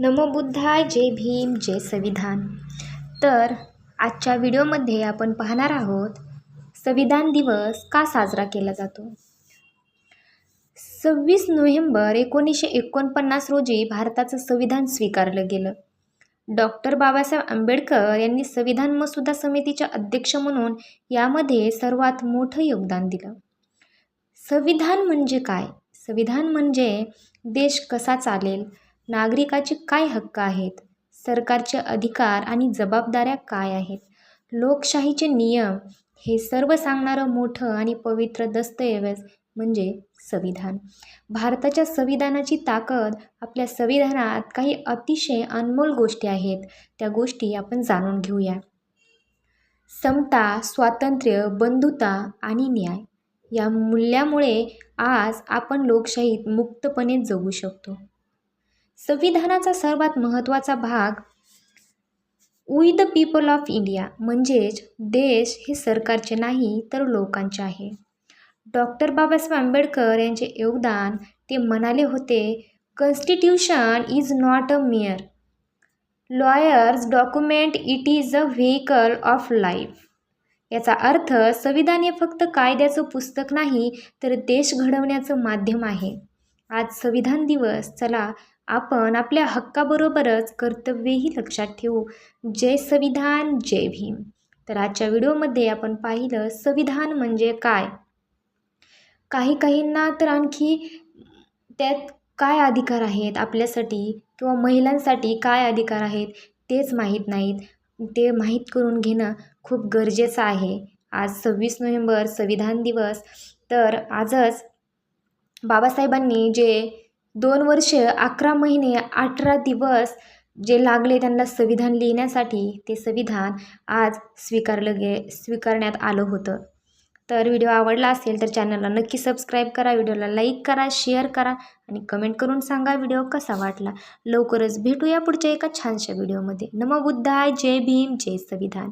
नमो बुद्धाय जय भीम जय संविधान. तर आजच्या व्हिडिओमध्ये आपण पाहणार आहोत संविधान दिवस का साजरा केला जातो? सव्वीस नोव्हेंबर एकोणीसशे एकोणपन्नास रोजी भारताचं संविधान स्वीकारलं गेलं. डॉक्टर बाबासाहेब आंबेडकर यांनी संविधान मसुदा समितीच्या अध्यक्ष म्हणून यामध्ये सर्वात मोठं योगदान दिलं. संविधान म्हणजे काय? संविधान म्हणजे देश कसा चालेल? नागरिकाचे काय हक्क आहेत? सरकारचे अधिकार आणि जबाबदाऱ्या काय आहेत? लोकशाहीचे नियम हे सर्व सांगणारं मोठं आणि पवित्र दस्तऐवज म्हणजे संविधान. भारताच्या संविधानाची ताकद आपल्या संविधानात काही अतिशय अनमोल गोष्टी आहेत. त्या गोष्टी आपण जाणून घेऊया. समता स्वातंत्र्य बंधुता आणि न्याय या मूल्यामुळे आज आपण लोकशाहीत मुक्तपणे जगू शकतो. संविधानाचा सर्वात महत्त्वाचा भाग we the people of India म्हणजेच देश हे सरकारचे नाही तर लोकांचे आहे. डॉक्टर बाबासाहेब आंबेडकर यांचे योगदान ते म्हणाले होते constitution is not a mere lawyers document it is a vehicle of life याचा अर्थ संविधान हे फक्त कायद्याचं पुस्तक नाही तर देश घडवण्याचं माध्यम आहे. आज संविधान दिवस चला आपण आपल्या हक्काबरोबरच कर्तव्यही लक्षात ठेवू. जय संविधान जय भीम. तर आजच्या व्हिडिओमध्ये आपण पाहिलं संविधान म्हणजे काय? काही काहींना तर आणखी त्यात काय अधिकार आहेत आपल्यासाठी किंवा महिलांसाठी काय अधिकार आहेत तेच माहीत नाहीत. ते माहीत करून घेणं खूप गरजेचं आहे. आज सव्वीस नोव्हेंबर संविधान दिवस. तर आजच बाबासाहेबांनी जे दोन वर्ष अकरा महिने अठरा दिवस जे लागले त्यांना संविधान लिहिण्यासाठी ते संविधान आज स्वीकारलं गे स्वीकारण्यात आलं होतं. तर व्हिडिओ आवडला असेल तर चॅनलला नक्की सबस्क्राईब करा व्हिडिओला लाईक करा शेअर करा आणि कमेंट करून सांगा व्हिडिओ कसा वाटला. लवकरच भेटूया पुढच्या एका छानशा व्हिडिओमध्ये. नमो बुद्धाय जय भीम जय संविधान.